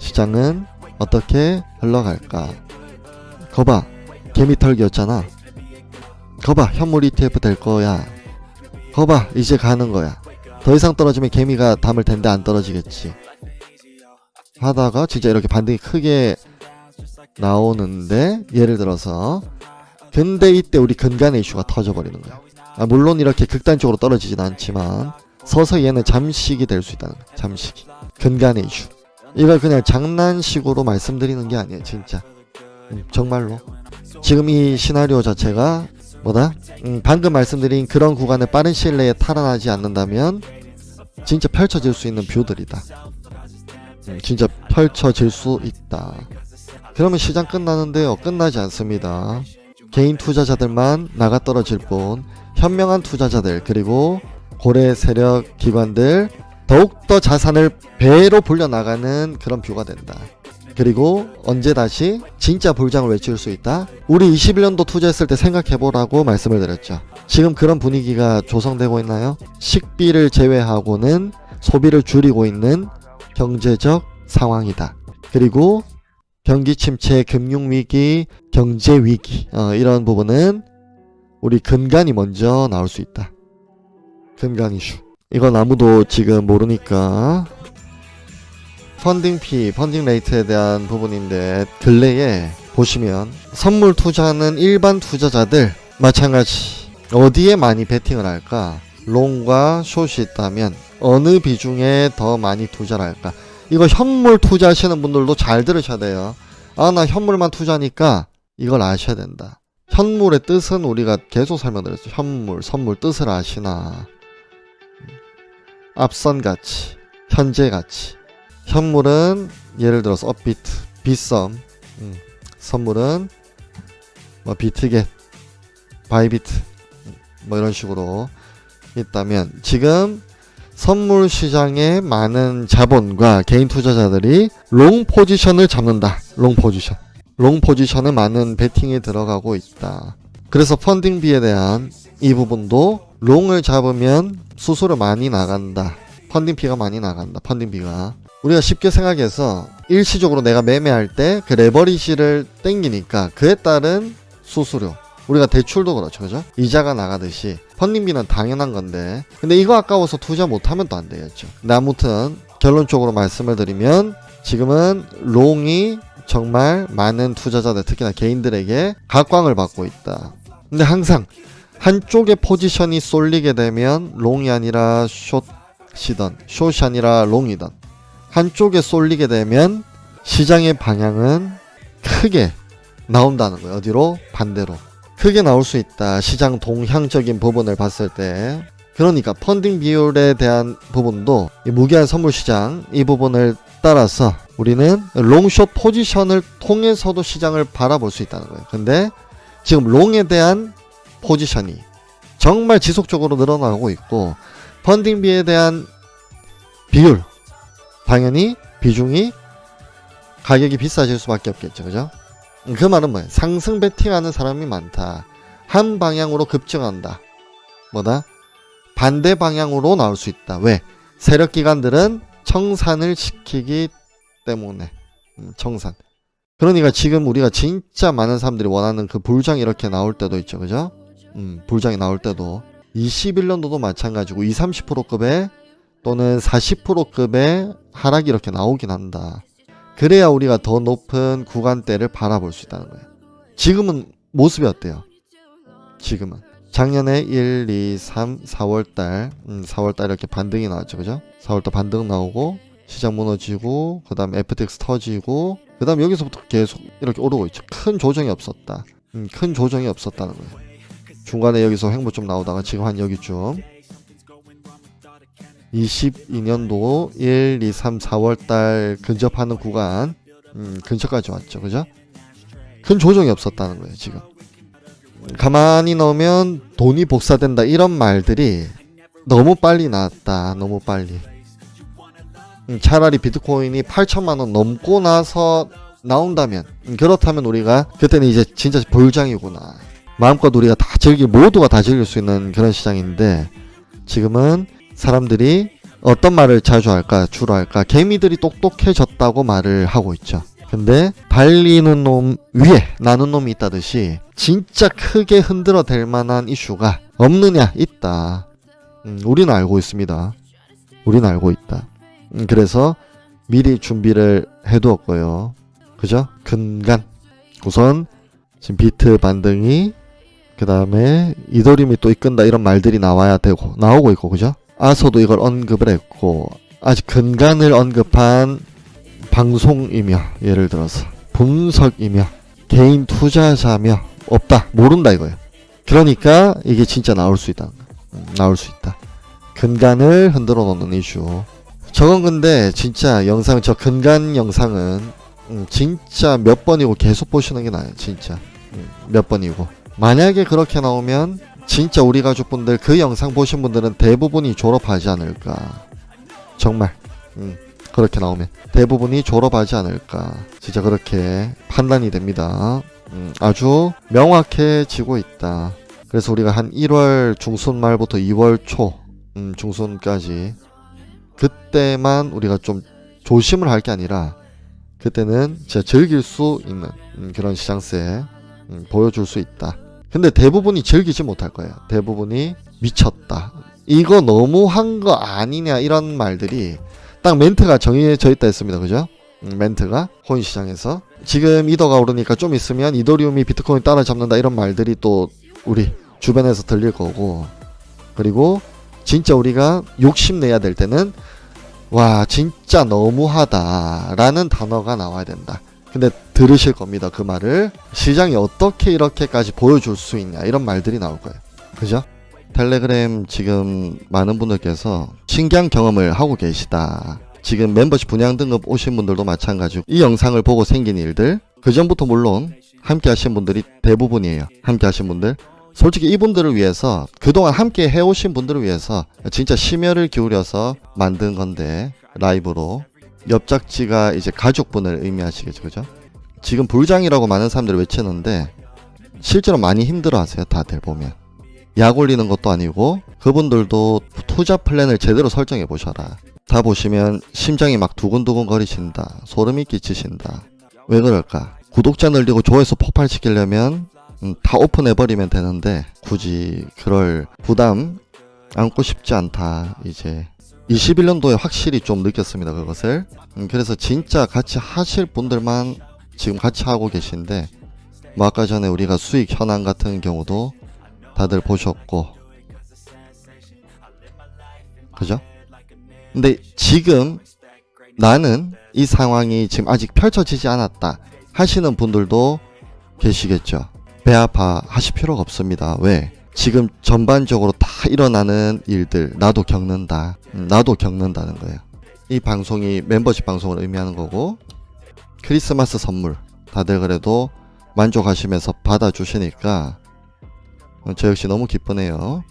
시장은 어떻게 흘러갈까? 거봐, 개미 털기였잖아. 거봐, 현물 ETF 될 거야. 거봐, 이제 가는 거야. 더 이상 떨어지면 개미가 담을 텐데 안 떨어지겠지. 하다가 진짜 이렇게 반등이 크게 나오는데 예를 들어서 근데 이때 우리 근간의 이슈가 터져버리는 거야. 아, 물론 이렇게 극단적으로 떨어지진 않지만 서서히 얘는 잠식이 될 수 있다는 거야. 잠식이. 근간의 이슈. 이걸 그냥 장난식으로 말씀드리는 게 아니에요. 진짜. 음, 정말로. 지금 이 시나리오 자체가 뭐다? 음, 방금 말씀드린 그런 구간에 빠른 시일 내에 탈환하지 않는다면 진짜 펼쳐질 수 있는 뷰들이다. 음, 진짜 펼쳐질 수 있다. 그러면 시장 끝나는데요. 끝나지 않습니다. 개인 투자자들만 나가 떨어질 뿐 현명한 투자자들 그리고 고래 세력 기관들 더욱더 자산을 배로 불려나가는 그런 뷰가 된다. 그리고 언제 다시 진짜 불장을 외칠 수 있다? 우리 21년도 투자했을 때 생각해보라고 말씀을 드렸죠. 지금 그런 분위기가 조성되고 있나요? 식비를 제외하고는 소비를 줄이고 있는 경제적 상황이다. 그리고 경기 침체, 금융 위기, 경제 위기 어, 이런 부분은 우리 근간이 먼저 나올 수 있다. 근간 이슈. 이건 아무도 지금 모르니까 펀딩 피, 펀딩 레이트에 대한 부분인데 근래에 보시면 선물 투자하는 일반 투자자들 마찬가지 어디에 많이 베팅을 할까? 롱과 숏이 있다면 어느 비중에 더 많이 투자를 할까? 이거 현물 투자하시는 분들도 잘 들으셔야 돼요. 아, 나 현물만 투자니까 이걸 아셔야 된다. 현물의 뜻은 우리가 계속 설명드렸죠. 현물, 선물 뜻을 아시나. 앞선 가치, 현재 가치. 현물은 예를 들어서 업비트, 비썸. 음, 선물은 뭐 비트겟, 바이비트 음, 뭐 이런 식으로 있다면 지금 선물 시장에 많은 자본과 개인 투자자들이 롱 포지션을 잡는다. 롱 포지션. 롱 포지션에 많은 베팅이 들어가고 있다. 그래서 펀딩비에 대한 이 부분도 롱을 잡으면 수수료 많이 나간다. 펀딩비가 많이 나간다. 펀딩비가. 우리가 쉽게 생각해서 일시적으로 내가 매매할 때 그 레버리지를 땡기니까 그에 따른 수수료. 우리가 대출도 그렇죠, 그죠? 이자가 나가듯이 펀딩비는 당연한 건데, 근데 이거 아까워서 투자 못하면 또 안 되겠죠. 근데 아무튼 결론적으로 말씀을 드리면 지금은 롱이 정말 많은 투자자들, 특히나 개인들에게 각광을 받고 있다. 근데 항상 한쪽에 포지션이 쏠리게 되면 롱이 아니라 숏이던, 숏이 아니라 롱이던 한쪽에 쏠리게 되면 시장의 방향은 크게 나온다는 거예요. 어디로? 반대로. 크게 나올 수 있다. 시장 동향적인 부분을 봤을 때. 그러니까 펀딩 비율에 대한 부분도 이 무기한 선물 시장 이 부분을 따라서 우리는 롱숏 포지션을 통해서도 시장을 바라볼 수 있다는 거예요. 근데 지금 롱에 대한 포지션이 정말 지속적으로 늘어나고 있고 펀딩비에 대한 비율 당연히 비중이 가격이 비싸질 수밖에 없겠죠. 그죠? 그 말은 뭐예요? 상승 베팅하는 사람이 많다. 한 방향으로 급증한다. 뭐다? 반대 방향으로 나올 수 있다. 왜? 세력 기관들은 청산을 시키기 때문에. 음, 청산. 그러니까 지금 우리가 진짜 많은 사람들이 원하는 그 불장이 이렇게 나올 때도 있죠. 그죠? 음, 불장이 나올 때도 21년도도 마찬가지고 20, 30%급의 또는 40%급의 하락이 이렇게 나오긴 한다. 그래야 우리가 더 높은 구간대를 바라볼 수 있다는 거예요. 지금은 모습이 어때요? 지금은 작년에 1, 2, 3, 4월달, 음, 4월달 이렇게 반등이 나왔죠, 그죠? 4월달 반등 나오고 시장 무너지고 그 다음 FTX 터지고 그 다음 여기서부터 계속 이렇게 오르고 있죠. 큰 조정이 없었다. 음, 큰 조정이 없었다는 거예요. 중간에 여기서 횡보 좀 나오다가 지금 한 여기쯤 22년도 1, 2, 3, 4월 달 근접하는 구간 음, 근처까지 왔죠. 그죠? 큰 조정이 없었다는 거예요, 지금. 가만히 넣으면 돈이 복사된다 이런 말들이 너무 빨리 나왔다. 너무 빨리. 음, 차라리 비트코인이 8천만 원 넘고 나서 나온다면 음, 그렇다면 우리가 그때는 이제 진짜 볼장이구나. 마음껏 우리가 다 즐길 모두가 다 즐길 수 있는 그런 시장인데 지금은 사람들이 어떤 말을 자주 할까 주로 할까 개미들이 똑똑해졌다고 말을 하고 있죠. 근데 달리는 놈 위에 나는 놈이 있다듯이 진짜 크게 흔들어 댈 만한 이슈가 없느냐 있다. 음, 우리는 알고 있습니다. 우리는 알고 있다. 음, 그래서 미리 준비를 해두었고요. 그죠? 근간 우선 지금 비트 반등이 그 다음에 이더리움이 또 이끈다 이런 말들이 나와야 되고 나오고 있고 그죠? 아서도 이걸 언급을 했고 아직 근간을 언급한 방송이며 예를 들어서 분석이며 개인 투자자며 없다 모른다 이거예요. 그러니까 이게 진짜 나올 수 있다. 음, 나올 수 있다. 근간을 흔들어 놓는 이슈. 저건 근데 진짜 영상 저 근간 영상은 음, 진짜 몇 번이고 계속 보시는 게 나아요. 진짜 음, 몇 번이고 만약에 그렇게 나오면 진짜 우리 가족분들 그 영상 보신 분들은 대부분이 졸업하지 않을까. 정말 음, 그렇게 나오면 대부분이 졸업하지 않을까. 진짜 그렇게 판단이 됩니다. 음, 아주 명확해지고 있다. 그래서 우리가 한 1월 중순 말부터 2월 초 음, 중순까지 그때만 우리가 좀 조심을 할 게 아니라 그때는 진짜 즐길 수 있는 음, 그런 시장세 음, 보여줄 수 있다. 근데 대부분이 즐기지 못할 거예요. 대부분이 미쳤다. 이거 너무 한 거 아니냐 이런 말들이 딱 멘트가 정해져 있다 했습니다. 그죠? 음, 멘트가 코인 시장에서 지금 이더가 오르니까 좀 있으면 이더리움이 비트코인 따라잡는다 이런 말들이 또 우리 주변에서 들릴 거고 그리고 진짜 우리가 욕심내야 될 때는 와 진짜 너무하다라는 단어가 나와야 된다. 근데 들으실 겁니다. 그 말을 시장이 어떻게 이렇게까지 보여줄 수 있냐 이런 말들이 나올 거예요. 그죠? 텔레그램 지금 많은 분들께서 신기한 경험을 하고 계시다. 지금 멤버십 분양 등급 오신 분들도 마찬가지고 이 영상을 보고 생긴 일들 그 전부터 물론 함께 하신 분들이 대부분이에요. 함께 하신 분들 솔직히 이분들을 위해서 그동안 함께 해오신 분들을 위해서 진짜 심혈을 기울여서 만든 건데 라이브로 옆작지가 이제 가족분을 의미하시겠죠 그죠 지금 불장이라고 많은 사람들이 외치는데 실제로 많이 힘들어하세요 다들 보면. 약 올리는 것도 아니고 그분들도 투자 플랜을 제대로 설정해 보셔라. 다 보시면 심장이 막 두근두근 거리신다 소름이 끼치신다. 왜 그럴까? 구독자 늘리고 조회수 폭발시키려면 음, 다 오픈해버리면 되는데 굳이 그럴 부담 안고 싶지 않다 이제. 21년도에 확실히 좀 느꼈습니다 그것을. 음, 그래서 진짜 같이 하실 분들만 지금 같이 하고 계신데 뭐 아까 전에 우리가 수익 현황 같은 경우도 다들 보셨고 그죠? 근데 지금 나는 이 상황이 지금 아직 펼쳐지지 않았다 하시는 분들도 계시겠죠 배 아파 하실 필요가 없습니다. 왜? 지금 전반적으로 다 일어나는 일들 나도 겪는다. 음, 나도 겪는다는 거예요. 이 방송이 멤버십 방송을 의미하는 거고 크리스마스 선물 다들 그래도 만족하시면서 받아주시니까 어, 저 역시 너무 기쁘네요.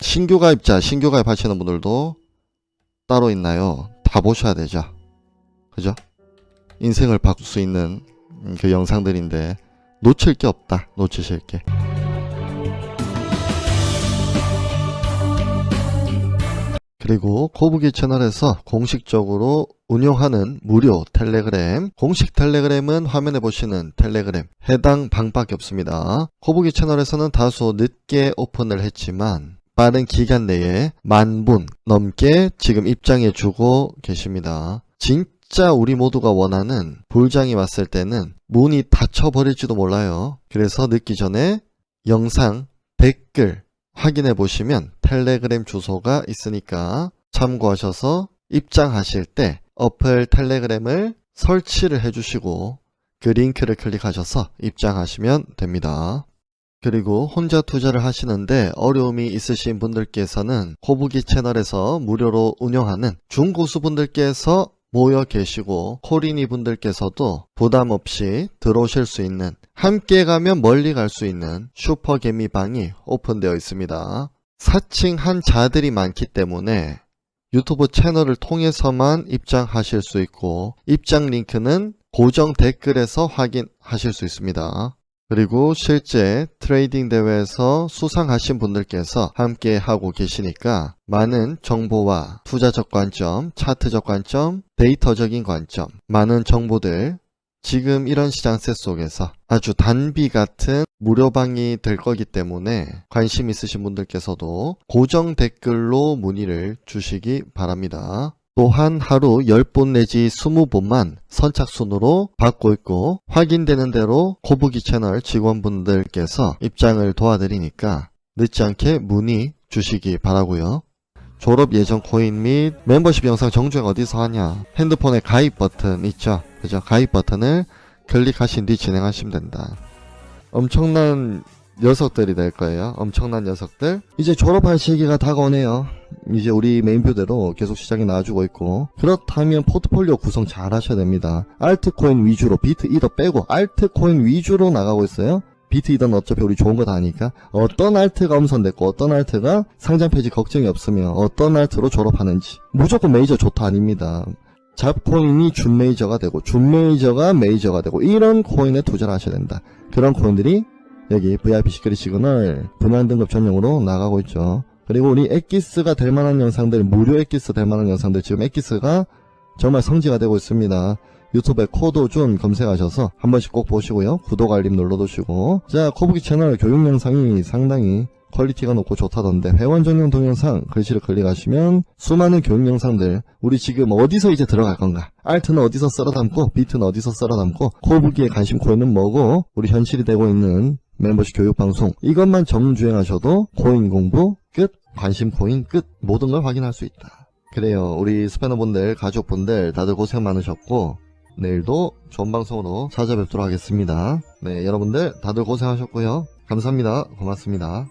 신규 가입자, 신규 가입하시는 분들도 따로 있나요? 다 보셔야 되죠. 그죠? 인생을 바꿀 수 있는 음, 그 영상들인데 놓칠 게 없다. 놓치실 게. 그리고 코브기 채널에서 공식적으로 운영하는 무료 텔레그램 공식 텔레그램은 화면에 보시는 텔레그램 해당 방밖에 없습니다. 코브기 채널에서는 다소 늦게 오픈을 했지만 빠른 기간 내에 만 분 넘게 지금 입장해 주고 계십니다. 진짜 우리 모두가 원하는 불장이 왔을 때는 문이 닫혀버릴지도 몰라요. 그래서 늦기 전에 영상 댓글 확인해 보시면 텔레그램 주소가 있으니까 참고하셔서 입장하실 때 어플 텔레그램을 설치를 해주시고 그 링크를 클릭하셔서 입장하시면 됩니다. 그리고 혼자 투자를 하시는데 어려움이 있으신 분들께서는 코브기 채널에서 무료로 운영하는 중고수분들께서 모여 계시고 코리니 분들께서도 부담 없이 들어오실 수 있는 함께 가면 멀리 갈 수 있는 슈퍼 개미 방이 오픈되어 있습니다. 사칭한 자들이 많기 때문에 유튜브 채널을 통해서만 입장하실 수 있고 입장 링크는 고정 댓글에서 확인하실 수 있습니다. 그리고 실제 트레이딩 대회에서 수상하신 분들께서 함께 하고 계시니까 많은 정보와 투자적 관점, 차트적 관점, 데이터적인 관점, 많은 정보들 지금 이런 시장세 속에서 아주 단비 같은 무료방이 될 거기 때문에 관심 있으신 분들께서도 고정 댓글로 문의를 주시기 바랍니다. 또한 하루 10본 내지 20본만 선착순으로 받고 있고 확인되는 대로 코브기 채널 직원분들께서 입장을 도와드리니까 늦지 않게 문의 주시기 바라고요. 졸업 예정 코인 및 멤버십 영상 정주행 어디서 하냐 핸드폰에 가입 버튼 있죠? 그죠? 가입 버튼을 클릭하신 뒤 진행하시면 된다. 엄청난 녀석들이 될 거예요. 엄청난 녀석들. 이제 졸업할 시기가 다가오네요. 이제 우리 메인표대로 계속 시장이 나와주고 있고. 그렇다면 포트폴리오 구성 잘 하셔야 됩니다. 알트코인 위주로 비트 이더 빼고 알트코인 위주로 나가고 있어요. 비트 이더는 어차피 우리 좋은 거 다 아니까. 어떤 알트가 엄선됐고 어떤 알트가 상장 폐지 걱정이 없으며 어떤 알트로 졸업하는지. 무조건 메이저 좋다 아닙니다. 잡코인이 준 메이저가 되고 준 메이저가 메이저가 되고 이런 코인에 투자를 하셔야 된다. 그런 코인들이 여기 VIP 시크릿 시그널 분할 등급 전용으로 나가고 있죠. 그리고 우리 엑기스가 될 만한 영상들 무료 엑기스 될 만한 영상들 지금 엑기스가 정말 성지가 되고 있습니다. 유튜브에 코도준 검색하셔서 한 번씩 꼭 보시고요. 구독 알림 눌러두시고. 자 코브기 채널 교육 영상이 상당히 퀄리티가 높고 좋다던데 회원 전용 동영상 글씨를 클릭하시면 수많은 교육 영상들 우리 지금 어디서 이제 들어갈 건가? 알트는 어디서 썰어 담고 비트는 어디서 썰어 담고 코브기에 관심 코인은 뭐고 우리 현실이 되고 있는 멤버십 교육 방송 이것만 정주행하셔도 코인 공부 끝 관심 코인 끝 모든 걸 확인할 수 있다 그래요 우리 스패너분들 가족분들 다들 고생 많으셨고 내일도 좋은 방송으로 찾아뵙도록 하겠습니다. 네, 여러분들 다들 고생하셨고요. 감사합니다. 고맙습니다.